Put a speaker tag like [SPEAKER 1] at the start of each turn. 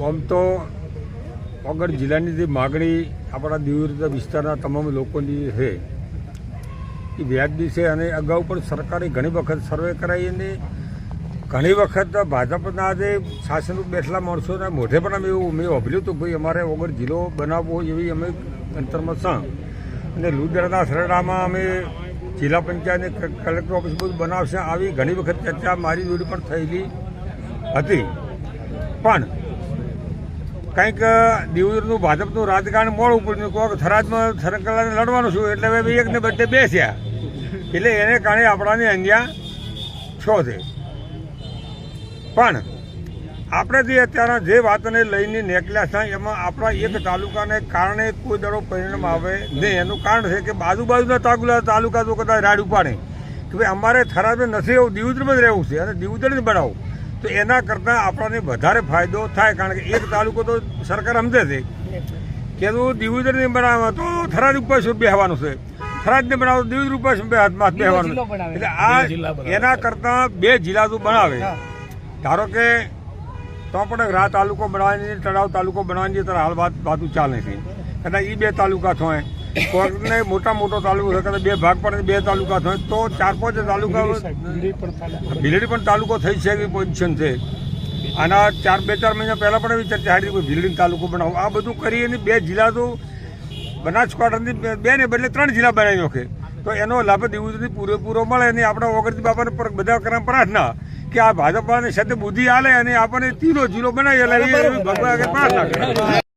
[SPEAKER 1] આમ તો વગર જિલ્લાની જે માગણી આપણા દીવ વિસ્તારના તમામ લોકોની છે, એ વ્યાજબી છે અને અગાઉ પણ સરકારે ઘણી વખત સર્વે કરાવી અને ઘણી વખત ભાજપના જે શાસન બેઠેલા માણસોના મોઢે પણ અમે એવું મેં વાપર્યું હતું ભાઈ અમારે વગર જિલ્લો બનાવવો એવી અમે અંતરમાં સાં. અને લુદરાના સરડામાં અમે જિલ્લા પંચાયત કલેક્ટર ઓફિસ બધું બનાવશે. આવી ઘણી વખત ચર્ચા મારી જોડે પણ થયેલી હતી. પણ કંઈક દિવસનું ભાજપનું રાજકારણ મોડું પડ્યું. કોઈક થરાદમાં સરકલાને લડવાનું છું. એટલે હવે એકને બદલે બેસ્યા એટલે એને કારણે આપણાને અહીંયા છો છે પણ આપણે જે અત્યારે જે વાતને લઈને નીકળ્યા છે એમાં આપણા એક તાલુકાને કારણે કોઈ દડો પરિણામ આવે નહીં. એનું કારણ છે કે બાજુ બાજુના તાલુકા તાલુકા તો કદાચ રાડ ઉપાડે. કે ભાઈ અમારે થરાદમાં નથી રહેવું દિવદ્રમાં જ રહેવું છે અને દિવદર જ બનાવવું તો એના કરતાં આપણને વધારે ફાયદો થાય કારણ કે એક તાલુકો તો સરકાર સમજે છે કે તું દિવદર નહીં બનાવવા તો થરાદ ઉપર શું બેહવાનું છે? થરાદ ને બનાવો દિવદર ઉપર શું બે હાથમાં બેહવાનું એટલે આ એના કરતાં બે જિલ્લા તું બનાવે ધારો કે તો પણ રા તાલુકો બનાવવાની તળાવ તાલુકો બનાવવાની ત્યારે હાલ વાત વાતું ચાલે છે. કદાચ એ બે તાલુકા થાય કોર્ટને મોટા મોટો તાલુકો છે કદાચ બે ભાગ પણ બે તાલુકા થાય તો ચાર પાંચ તાલુકા ભીલડી પણ તાલુકો થઈ છે એવી પોઝિશન છે. આના ચાર બે ચાર મહિના પહેલાં પણ એવી ચર્ચા હારી ભીલડી તાલુકો બનાવો. આ બધું કરી અને બે જિલ્લા તો બનાસકાંઠાની બે- બે ને બદલે ત્રણ જિલ્લા બનાવી નાખે. તો એનો લાભ દેવું પૂરેપૂરો મળે અને આપણા ઓગણતી બાપાને બધા કરવા પ્રાર્થના. કે આ ભાજપાને સાથે બુદ્ધિ આલે અને આપણને તીરો જીરો બનાવી એટલે ભગવાન પાસ કરે